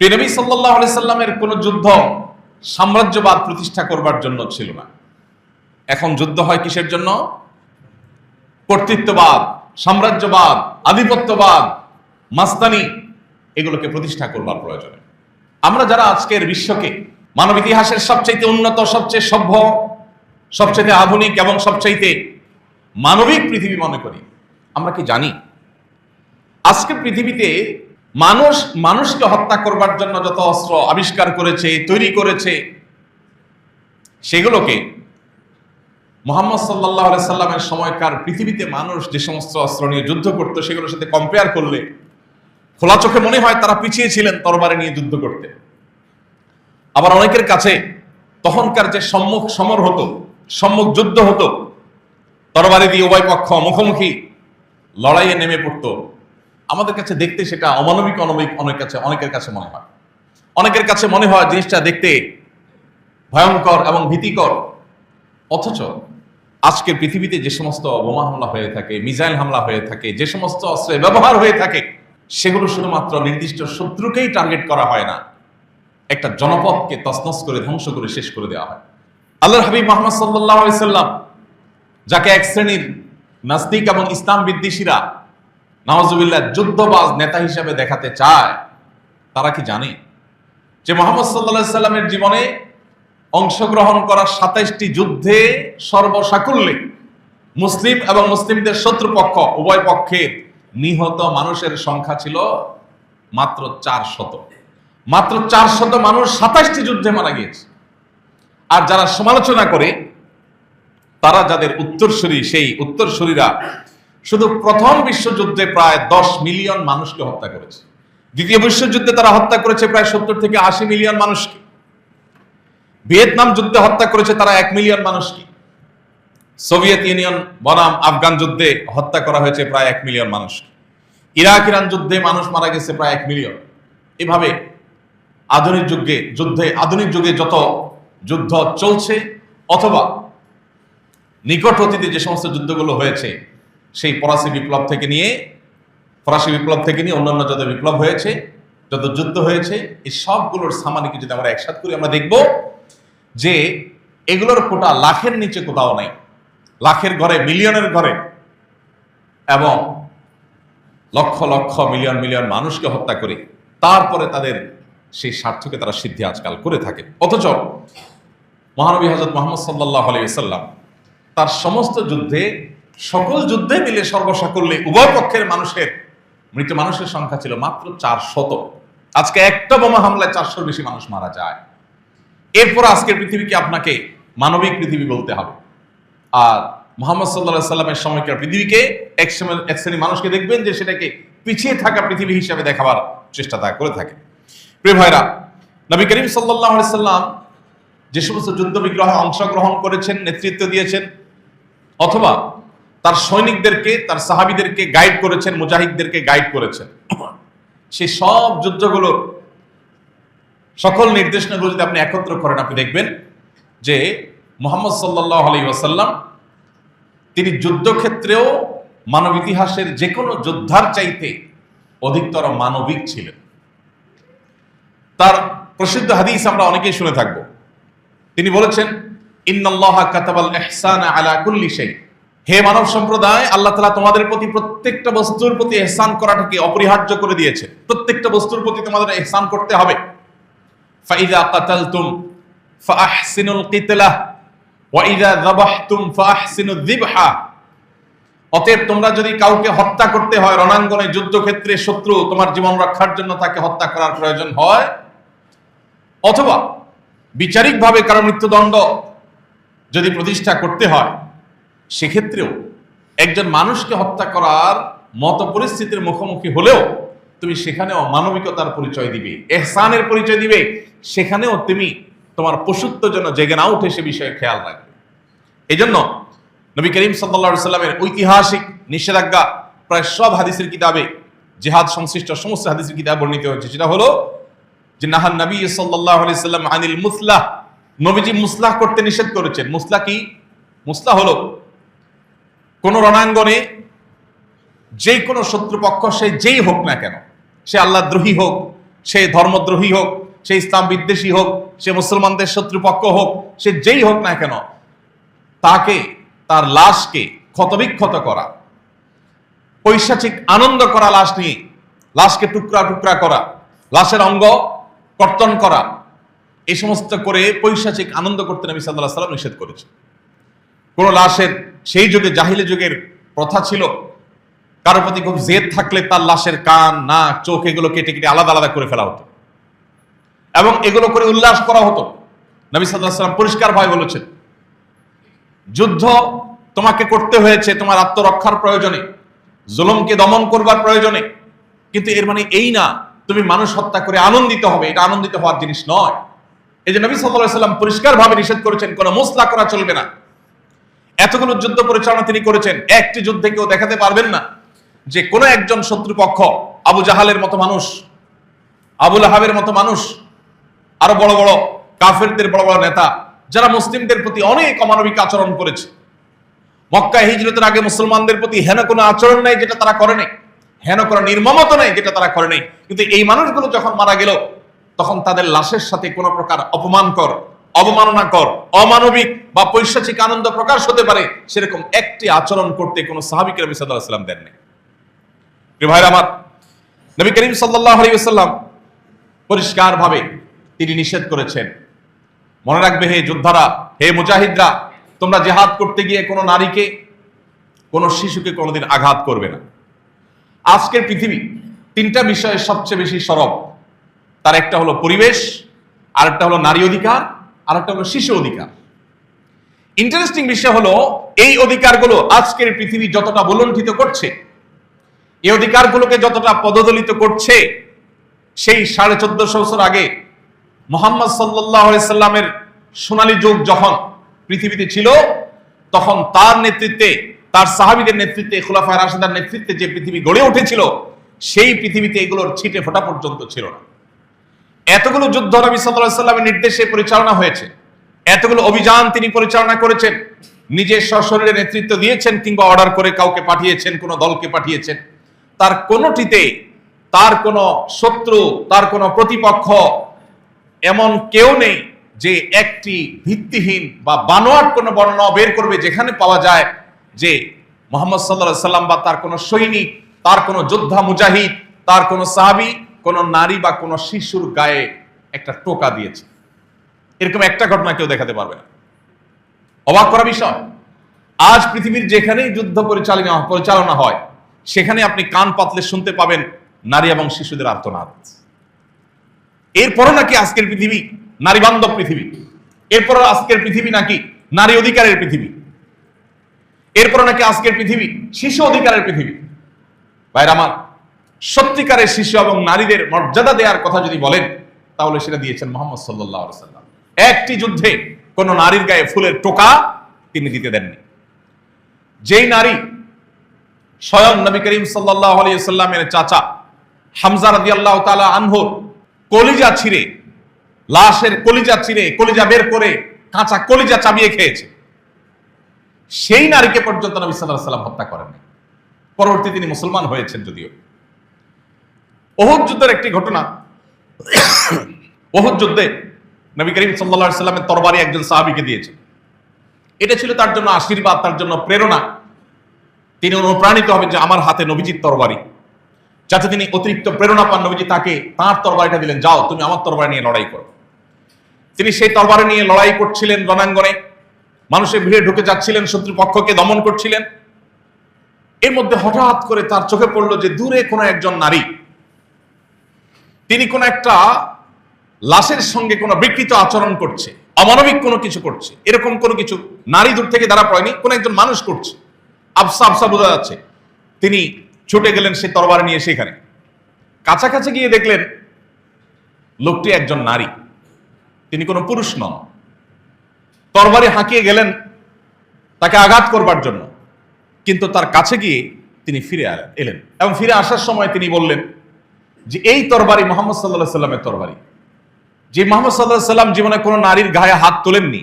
প্রিয়নবী সাল্লাহ আলি সাল্লামের কোন যুদ্ধ সাম্রাজ্যবাদ প্রতিষ্ঠা করবার জন্য ছিল না। এখন যুদ্ধ হয় কিসের জন্য? কর্তৃত্ববাদ, সাম্রাজ্যবাদ, আধিপত্যবাদ মাস্তানি এগুলোকে প্রতিষ্ঠা করবার প্রয়োজনে। আমরা যারা আজকের বিশ্বকে মানব ইতিহাসের সবচাইতে উন্নত, সবচেয়ে সভ্য সবচেয়ে আধুনিক এবং সবচাইতে মানবিক পৃথিবী মনে করি, আমরা কি জানি? আজকে পৃথিবীতে মানুষ, মানুষকে হত্যা করবার জন্য যত অস্ত্র আবিষ্কার করেছে, তৈরি করেছে, সেগুলোকে মোহাম্মদ সাল্লাহ সাল্লামের সময়কার পৃথিবীতে মানুষ যে সমস্ত অস্ত্র নিয়ে যুদ্ধ করতো, সেগুলোর সাথে কম্পেয়ার করলে খোলা চোখে মনে হয় তারা পিছিয়ে ছিলেন তরবারে নিয়ে যুদ্ধ করতে। আবার অনেকের কাছে তখনকার যে সম্মুখ সমর হতো, সম্মুখ যুদ্ধ হতো, তরবারি দিয়ে উভয় পক্ষ মুখোমুখি লড়াইয়ে নেমে পড়তো। আমাদের কাছে দেখতে সেটা অমানবিক অনবিক অনেক কাছে, অনেকের কাছে মনে হয়। অনেকের কাছে মনে হয় জিনিসটা দেখতে ভয়ঙ্কর এবং ভীতিকর। অথচ আজকের পৃথিবীতে যে সমস্ত বোমা হামলা হয়ে থাকে, মিসাইল হামলা হয়ে থাকে, যে সমস্ত অস্ত্রের ব্যবহার হয়ে থাকে, সেগুলো শুধুমাত্র নির্দিষ্ট শত্রুকেই টার্গেট করা হয় না। একটা জনপদকে তসনস করে, ধ্বংস করে, শেষ করে দেওয়া হয়। আল্লাহর হাবিব মোহাম্মদ সাল্লাহ সাল্লাম, যাকে এক শ্রেণির নাস্তিক এবং ইসলাম বিদ্বেষীরা নওয়াজুবিল্লাহ যুদ্ধবাজ নেতা হিসেবে দেখাতে চায়, তারা কি জানে? যে মোহাম্মদ সাল্লাহ সাল্লামের জীবনে অংশগ্রহণ করা সাতাইশটি যুদ্ধে সর্বসাকুল্যে মুসলিম এবং মুসলিমদের শত্রুপক্ষ, উভয় পক্ষের নিহত মানুষের সংখ্যা ছিল মাত্র চার শত মাত্র চার শত মানুষ সাতাইশটি যুদ্ধে মারা গিয়েছে। আর যারা সমালোচনা করে, তারা যাদের উত্তরসূরি, সেই উত্তরসূরিরা শুধু প্রথম বিশ্বযুদ্ধে প্রায় দশ মিলিয়ন মানুষকে হত্যা করেছে। দ্বিতীয় বিশ্বযুদ্ধে তারা হত্যা করেছে প্রায় সত্তর থেকে আশি মিলিয়ন মানুষকে। ভিয়েতনাম যুদ্ধে হত্যা করেছে তারা এক মিলিয়ন মানুষকে। সোভিয়েত ইউনিয়ন বনাম আফগান যুদ্ধে হত্যা করা হয়েছে প্রায় এক মিলিয়ন মানুষকে। ইরাক, ইরান যুদ্ধে মানুষ মারা গেছে প্রায় এক মিলিয়ন। এভাবে আধুনিক যুগে, যুদ্ধে, আধুনিক যুগে যত যুদ্ধ চলছে, অথবা নিকট অতীতে যে সমস্ত যুদ্ধগুলো হয়েছে সেই ফরাসি বিপ্লব থেকে নিয়ে, ফরাসি বিপ্লব থেকে নিয়ে অন্যান্য যত বিপ্লব হয়েছে, যত যুদ্ধ হয়েছে, এই সবগুলোর সামানিকে যদি আমরা একসাথ করি, আমরা দেখব যে এগুলোর কোটা লাখের নিচে কোথাও নাই। লাখের ঘরে, মিলিয়নের ঘরে। এবং লক্ষ লক্ষ, মিলিয়ন মিলিয়ন মানুষকে হত্যা করে তারপরে তাদের সেই স্বার্থকে তারা সিদ্ধি আজকাল করে থাকে। অথচ মহানবী হজরত মোহাম্মদ সাল্লাহ আলাইসাল্লাম তার সমস্ত যুদ্ধে সকল যুদ্ধে মিলে সর্বসাকল্যে উভয় পক্ষের মানুষের, মৃত মানুষের সংখ্যা ছিল মাত্র চার শত আজকে একটা বোমা হামলায় চারশোর বেশি মানুষ মারা যায়। এরপর আজকের পৃথিবীকে আপনাকে মানবিক পৃথিবী বলতে হবে। আর মোহাম্মদ সাল্লাহ সাল্লামের সময়কার পৃথিবীকে এক সময় এক শ্রেণি মানুষকে দেখবেন যে সেটাকে পিছিয়ে থাকা পৃথিবী হিসাবে দেখাবার চেষ্টা তারা করে থাকে। প্রিয় ভাইরা, নবী করিম সাল্লাহ সাল্লাম যে সমস্ত যুদ্ধ বিগ্রহে অংশগ্রহণ করেছেন, নেতৃত্ব দিয়েছেন, অথবা তার সৈনিকদেরকে, তার সাহাবিদেরকে গাইড করেছেন, মুজাহিদদেরকে গাইড করেছেন। সেই সব যুদ্ধগুলোর সকল নির্দেশনাগুলো যদি আপনি একত্র করেন, আপনি দেখবেন যে মোহাম্মদ সাল্লাহ আলী ওয়াসাল্লাম তিনি যুদ্ধক্ষেত্রেও মানব ইতিহাসের যে কোনো যোদ্ধার চাইতে অধিকতর মানবিক ছিলেন। তার প্রসিদ্ধ হাদিস আমরা অনেকেই শুনে থাকব। তিনি বলেছেন, ইন্নাল্লাহ কাতাবাল এহসান আলা কুল্লি শাই হে মানব সম্প্রদায়, আল্লাহ তাআলা তোমাদের প্রতি প্রত্যেকটা বস্তুর প্রতি ইহসান করাটাকে অপরিহার্য করে দিয়েছে। প্রত্যেকটা বস্তুর প্রতি তোমাদের ইহসান করতে হবে। ফাইদা কাতালতুম ফাআহসিনুল কিতলাহ ওয়া ইযা যাবাহতুম ফাআহসিনুয অতএব তোমরা যদি কাউকে হত্যা করতে হয়, রণাঙ্গনে যুদ্ধক্ষেত্রে শত্রু তোমার জীবন রক্ষার জন্য তাকে হত্যা করার প্রয়োজন হয়, অথবা বিচারিকভাবে কারও মৃত্যুদণ্ড যদি প্রতিষ্ঠা করতে হয় সেক্ষেত্রেও একজন মানুষকে হত্যা করার মত পরিস্থিতির মুখোমুখি হলেও তুমি সেখানেও মানবিকতার পরিচয় দিবে, এহসানের পরিচয় দিবে, সেখানেও তুমি তোমার পশুত্ব যেন জেগে না উঠে সে বিষয়ে খেয়াল রাখবে। এই জন্য নবী করিম সাল্লা সাল্লামের ঐতিহাসিক নিষেধাজ্ঞা প্রায় সব হাদিসের কিতাবে জেহাদ সংশ্লিষ্ট সমস্ত হাদিসের কিতাব বর্ণিত হয়েছে। সেটা হলো যে নাহান নবী সাল্লাহ সাল্লাম আনিল মুসলাহ, নবীজি মুসলাহ করতে নিষেধ করেছেন। মুসলা কি? মুসলা হলো কোন রণাঙ্গনে যে কোনো শত্রুপক্ষ, সে যেই হোক না কেন, সে আল্লাহ দ্রোহী হোক, সে ধর্মদ্রোহী হোক, সে ইসলাম বিদ্বেষী হোক, সে মুসলমানদের শত্রুপক্ষ হোক, সে যেই হোক না কেন, তাকে, তার লাশকে ক্ষতবিক্ষত করা, পৈশাচিক আনন্দ করা লাশ নিয়ে, লাশকে টুকরা টুকরা করা, লাশের অঙ্গ কর্তন করা এই সমস্ত করে পৈশাচিক আনন্দ করতে নবী সাল্লাহ সাল্লাম নিষেধ করেছে কোন লাশের, সেই যুগে জাহিলি যুগের প্রথা ছিল কারও প্রতি খুব জেদ থাকলে তার লাশের কান, নাক, চোখ এগুলো কেটে কেটে আলাদা আলাদা করে ফেলা হতো। এবং এগুলো করে উল্লাস করা হতো। নবী সাল্লাম পরিষ্কার ভাই বলেছেন, যুদ্ধ তোমাকে করতে হয়েছে তোমার আত্মরক্ষার প্রয়োজনে, জুলুমকে দমন করবার প্রয়োজনে, কিন্তু এর মানে এই না, তুমি মানুষ হত্যা করে আনন্দিত হবে, এটা আনন্দিত হওয়ার জিনিস নয়। এই যে নবী সাল্লাহ সাল্লাম পরিষ্কার ভাবে নিষেধ করেছেন, কোনো মুসলা করা চলবে না। এতগুলো যুদ্ধ পরিচালনা তিনি করেছেন, একটি যুদ্ধে কেউ দেখাতে পারবেন না যে কোনো একজন শত্রুপক্ষ, আবু জাহালের মতো মানুষ আবুল আহাবের মতো মানুষ, আরও বড় বড় কাফেরদের বড় বড় নেতা, যারা মুসলিমদের প্রতি অনেক অমানবিক আচরণ করেছে। মক্কা হিজরতের আগে মুসলমানদের প্রতি হেন কোনো আচরণ নেই যেটা তারা করে নাই, হেন কোনো নির্মমতা নেই যেটা তারা করে নাই। কিন্তু এই মানুষগুলো যখন মারা গেল, তখন তাদের লাশের সাথে কোনো প্রকার অপমান কর অবমাননা কর অমানবিক বা পৈশাচিক আনন্দ প্রকাশ হতে পারে সেরকম একটি আচরণ করতে কোনো সাহাবিকের নবী সাল্লাহ সাল্লাম দেননি ভাইরা আমার, নবী করিম সাল্লাহ আলী সাল্লাম পরিষ্কারভাবে তিনি নিষেধ করেছেন। মনে রাখবে হে যোদ্ধারা, হে মুজাহিদরা, তোমরা জেহাদ করতে গিয়ে কোনো নারীকে, কোনো শিশুকে কোনোদিন আঘাত করবে না। আজকের পৃথিবী তিনটা বিষয়ে সবচেয়ে বেশি সরব। তার একটা হলো পরিবেশ, আরেকটা হলো নারী অধিকার আরেকটা হলো শিশু অধিকার। ইন্টারেস্টিং বিষয় হলো, এই অধিকারগুলো আজকের পৃথিবী যতটা বলণ্ঠিত করছে, এই অধিকারগুলোকে যতটা পদদলিত করছে, সেই সাড়ে চোদ্দশো বছর আগে মোহাম্মদ সাল্লামের সোনালী যুগ যখন পৃথিবীতে ছিল, তখন তার নেতৃত্বে, তার সাহাবিদের নেতৃত্বে খুলাফা রাশেদার নেতৃত্বে যে পৃথিবী গড়ে উঠেছিল, সেই পৃথিবীতে এগুলোর ছিটে ফোটা পর্যন্ত ছিল না। এতগুলো যুদ্ধ নবী সাল্লাহ সাল্লামের নির্দেশে পরিচালনা হয়েছে। এতগুলো অভিযান তিনি পরিচালনা করেছেন। নিজের সশরীরে নেতৃত্ব দিয়েছেন কিংবা অর্ডার করে কাউকে পাঠিয়েছেন, কোনো দলকে পাঠিয়েছেন। তার কোনোটিতে তার কোনো শত্রু, তার কোনো প্রতিপক্ষ এমন কেউ নেই যে একটি ভিত্তিহীন বা বানোয়াট কোনো বর্ণনা বের করবে যেখানে পাওয়া যায় যে মোহাম্মদ সাল্লাহ সাল্লাম বা তার কোনো সৈনিক, তার কোনো যোদ্ধা মুজাহিদ, তার কোনো সাহাবি কোনো নারী বা কোনো শিশুর গায়ে একটা টোকা দিয়েছে। এরকম একটা ঘটনা কেউ দেখাতে পারবে না। অবাক করা বিষয়। আজ পৃথিবীর যেখানেই যুদ্ধ পরিচালনা পরিচালনা হয়, সেখানে আপনি কান পাতলে শুনতে পাবেন নারী এবং শিশুদের আর্তনাদ। এরপরও নাকি আজকের পৃথিবী নারী বান্ধব পৃথিবী। এরপর আজকের পৃথিবী নাকি নারী অধিকারের পৃথিবী। এরপর নাকি আজকের পৃথিবী শিশু অধিকারের পৃথিবী। ভাইর আমার সত্যিকারের শিশু এবং নারীদের মর্যাদা দেওয়ার কথা যদি বলেন, তাহলে সেটা দিয়েছেন মোহাম্মদ সাল্লাম। একটি যুদ্ধে কোন নারীর গায়ে ফুলের টোকা তিনি দিতে দেননি। যেই নারী স্বয়ং নবী করিম সাল্লাহ চাচা হামজা রাদি আল্লাহ তালা আনহর কলিজা ছিঁড়ে, লাশের কলিজা ছিঁড়ে, কলিজা বের করে কাঁচা কলিজা চাবিয়ে খেয়েছে। সেই নারীকে পর্যন্ত নবী সাল্লাহ সাল্লাম হত্যা করেননি। পরবর্তী তিনি মুসলমান হয়েছেন যদিও। ওহদ যুদ্ধের একটি ঘটনা। ওহদ যুদ্ধে নবী করিম সাল্লা সাল্লামের তরবারি একজন সাহাবিকে দিয়েছে এটা ছিল তার জন্য আশীর্বাদ, তার জন্য প্রেরণা। তিনি অনুপ্রাণিত হবেন যে আমার হাতে নবীজির তরবারি। যাতে তিনি অতিরিক্ত প্রেরণা পান, নবীজি তাকে তার তরবারিটা দিলেন, যাও, তুমি আমার তরবারি নিয়ে লড়াই করো। তিনি সেই তরবারি নিয়ে লড়াই করছিলেন রণাঙ্গনে। মানুষের ভিড়ে ঢুকে যাচ্ছিলেন, শত্রুপক্ষকে দমন করছিলেন। এর মধ্যে হঠাৎ করে তার চোখে পড়ল যে দূরে কোনো একজন নারী তিনি কোন একটা লাশের সঙ্গে কোনো বিকৃত আচরণ করছে, অমানবিক কোনো কিছু করছে, এরকম কোনো কিছু নারী দূর থেকে দ্বারা পড়েনি, কোন একজন মানুষ করছে। আফসা আফসা বোঝা যাচ্ছে। তিনি ছুটে গেলেন সে তরবারি নিয়ে সেখানে। কাছাকাছি গিয়ে দেখলেন লোকটি একজন নারী। তিনি কোনো পুরুষ নন। তরবারি হাঁকিয়ে গেলেন তাকে আঘাত করবার জন্য। কিন্তু তার কাছে গিয়ে তিনি ফিরে এলেন এবং ফিরে আসার সময় তিনি বললেন যে এই তরবারি মোহাম্মদ সাল্লাহ সাল্লামের তরবারি। যে মোহাম্মদ সাল্লাহ সাল্লাম জীবনে কোনো নারীর গায়ে হাত তোলেননি,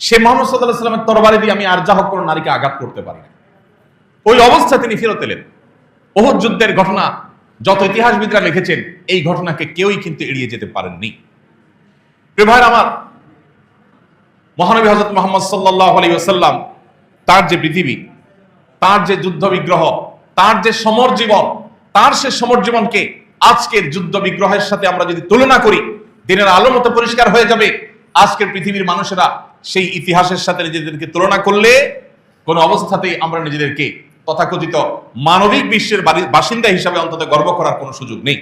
সে মোহাম্মদ সাল্লাহ সাল্লামের তরবারি দিয়ে আমি আর যা হোক কোনো নারীকে আঘাত করতে পারি না। ওই অবস্থা তিনি ফেরত এলেন। ওহদ যুদ্ধের ঘটনা, যত ইতিহাসবিদরা লিখেছেন, এই ঘটনাকে কেউই কিন্তু এড়িয়ে যেতে পারেননি। প্রিয় ভাইয়ের আমার, মহানবী হজরত মোহাম্মদ সাল্লাহ আলী ওসাল্লাম তার যে পৃথিবী, তার যে যুদ্ধ বিগ্রহ তার যে সমর জীবন তার সে সমর জীবনকে আজকের যুদ্ধ বিগ্রহের সাথে আমরা যদি তুলনা করি, দিনের আলো মতো পরিষ্কার হয়ে যাবে। আজকের পৃথিবীর মানুষেরা সেই ইতিহাসের সাথে নিজেদেরকে তুলনা করলে কোনো অবস্থাতেই আমরা নিজেদেরকে তথাকথিত মানবিক বিশ্বের বাসিন্দা হিসাবে অন্তত গর্ব করার কোনো সুযোগ নেই।